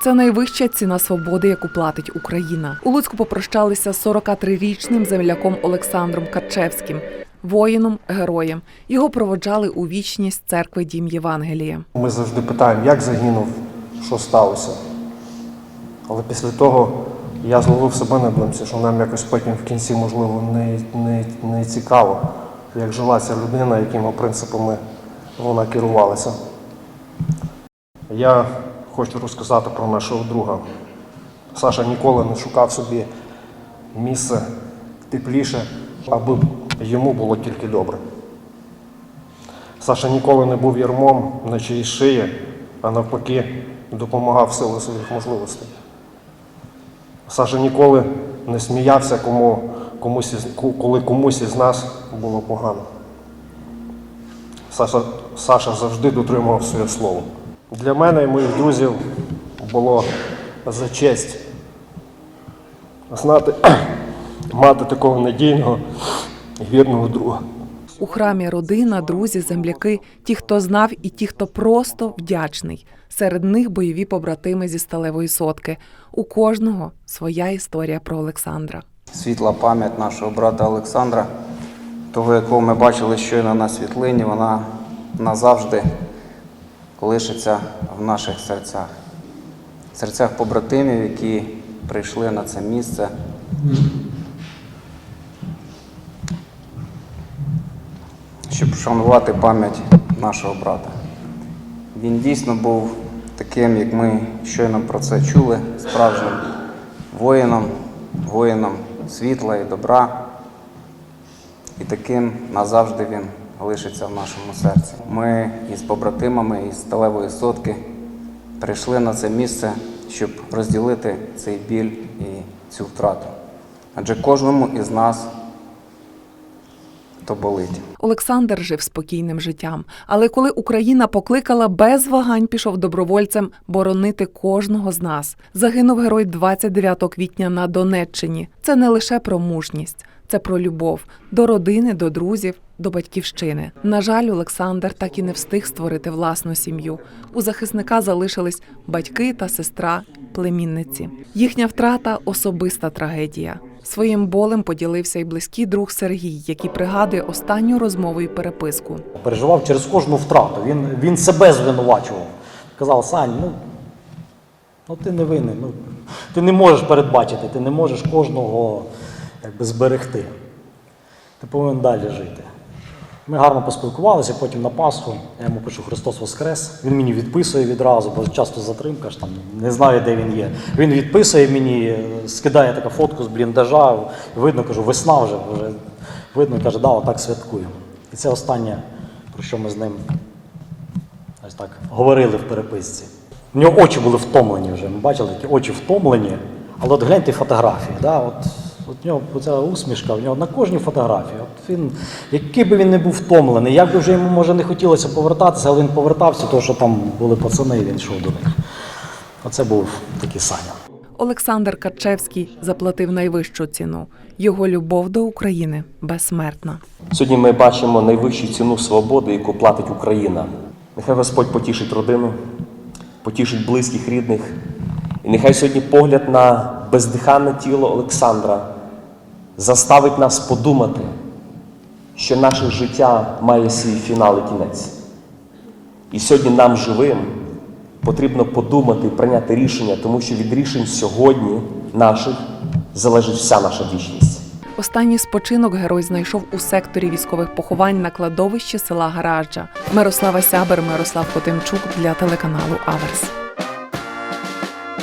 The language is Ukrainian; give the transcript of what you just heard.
Це найвища ціна свободи, яку платить Україна. У Луцьку попрощалися з 43-річним земляком Олександром Карчевським, воїном, героєм. Його проводжали у вічність церкви Дім Євангелія. Ми завжди питаємо, як загинув, що сталося. Але після того я зловив себе на думці, що нам якось потім в кінці, можливо, не, не, не цікаво, як жила ця людина, якими принципами вона керувалася. Я хочу розказати про нашого друга. Саша ніколи не шукав собі місце тепліше, аби йому було тільки добре. Саша ніколи не був ярмом на чиїсь шиї, а навпаки, допомагав силу своїх можливостей. Саша ніколи не сміявся, кому, комусь коли комусь із нас було погано. Саша, Саша завжди дотримував своє слово. Для мене і моїх друзів було за честь знати, мати такого надійного і вірного друга. У храмі родина, друзі, земляки, ті, хто знав, і ті, хто просто вдячний. Серед них бойові побратими зі сталевої сотки. У кожного своя історія про Олександра. Світла пам'ять нашого брата Олександра, того, якого ми бачили щойно на світлині, вона назавжди лишиться в наших серцях. В серцях побратимів, які прийшли на це місце. Щоб вшанувати пам'ять нашого брата. Він дійсно був таким, як ми щойно про це чули, справжнім воїном, воїном світла і добра. І таким назавжди він лишиться в нашому серці. Ми із побратимами із сталевої сотки прийшли на це місце, щоб розділити цей біль і цю втрату. Адже кожному із нас то болить. Олександр жив спокійним життям, але коли Україна покликала, без вагань пішов добровольцем боронити кожного з нас. Загинув герой 29 квітня на Донеччині. Це не лише про мужність, це про любов до родини, до друзів, до батьківщини. На жаль, Олександр так і не встиг створити власну сім'ю. У захисника залишились батьки та сестра, племінниці. Їхня втрата особиста трагедія. Своїм болем поділився й близький друг Сергій, який пригадує останню розмову і переписку. переживав через кожну втрату. Він, він себе звинувачував. Казав, Сань, ну, ну ти не винен, ну, ти не можеш передбачити, ти не можеш кожного якби, зберегти. Ти повинен далі жити. Ми гарно поспілкувалися, потім на Пасху я йому пишу Христос Воскрес. Він мені відписує відразу, бо часто затримка ж там не знаю, де він є. Він відписує мені, е, скидає таку фотку з бліндажа. Видно, кажу, весна вже, вже видно, каже, да, отак святкуємо. І це останнє, про що ми з ним ось так говорили в переписці. У нього очі були втомлені вже. Ми бачили, які очі втомлені. Але от гляньте фотографії. Да? От, от у нього ця усмішка, в нього на кожній фотографії. От він, який би він не був втомлений, як би вже йому може не хотілося повертатися, але він повертався, тому що там були пацани, і він йшов до них. Оце був такий Саня. Олександр Карчевський заплатив найвищу ціну. Його любов до України безсмертна. Сьогодні ми бачимо найвищу ціну свободи, яку платить Україна. Нехай Господь потішить родину, потішить близьких рідних. І нехай сьогодні погляд на бездиханне тіло Олександра заставить нас подумати, що наше життя має свій фінал і кінець. І сьогодні нам живим потрібно подумати і прийняти рішення, тому що від рішень сьогодні наших залежить вся наша вічність. Останній спочинок герой знайшов у секторі військових поховань на кладовищі села Гаражджа. Мирослава Сябер, Мирослав Хотимчук для телеканалу Аверс.